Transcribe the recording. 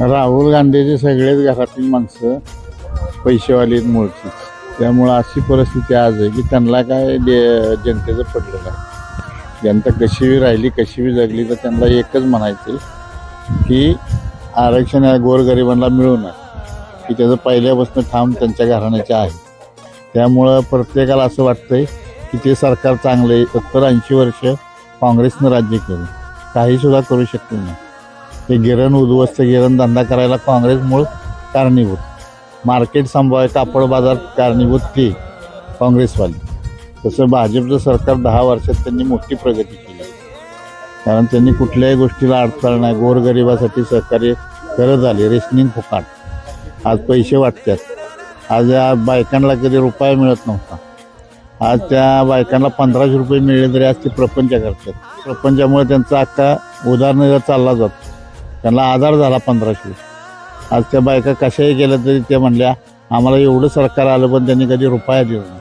राहुल गांधीचे सगळेच घरातील माणसं पैसेवाली आहेत त्यामुळं अशी परिस्थिती आज आहे की त्यांना काय दे- जनतेचं पडलेलं आहे जनता कशी बी राहिली कशी बी जगली तर त्यांना एकच म्हणायचे की आरक्षण या गोरगरिबांना मिळू नये. की त्याचं पहिल्यापासून ठाम त्यांच्या घराण्याचे आहे. त्यामुळं प्रत्येकाला असं वाटतंय की ते सरकार चांगलं आहे. सत्तर ऐंशी वर्ष काँग्रेसनं राज्य केलं. काहीसुद्धा करू शकले नाही. ते गिरण उद्ध्वस्त गिरण धंदा करायला काँग्रेसमुळं कारणीभूत. मार्केट सांभाळ कापड बाजार कारणीभूत ती काँग्रेसवाली. तसं भाजपचं सरकार दहा वर्षात त्यांनी मोठी प्रगती केली. कारण त्यांनी कुठल्याही गोष्टीला अडथळा नाही गोरगरिबासाठी सहकार्य करत आले रेशनिंग फुकाट. आज पैसे वाटतात. आज या बायकांना कधी रुपया मिळत नव्हता. आज त्या बायकांना पंधराशे रुपये मिळले तरी आज ते प्रपंच करतात. प्रपंचामुळे त्यांचा अख्खा उदाहरण चालला जातो त्यांना आधार झाला पंधराशे. आज त्या बायका कशाही केल्या तरी त्या म्हणल्या आम्हाला एवढं सरकार आलं पण त्यांनी कधी रुपया दिला नाही.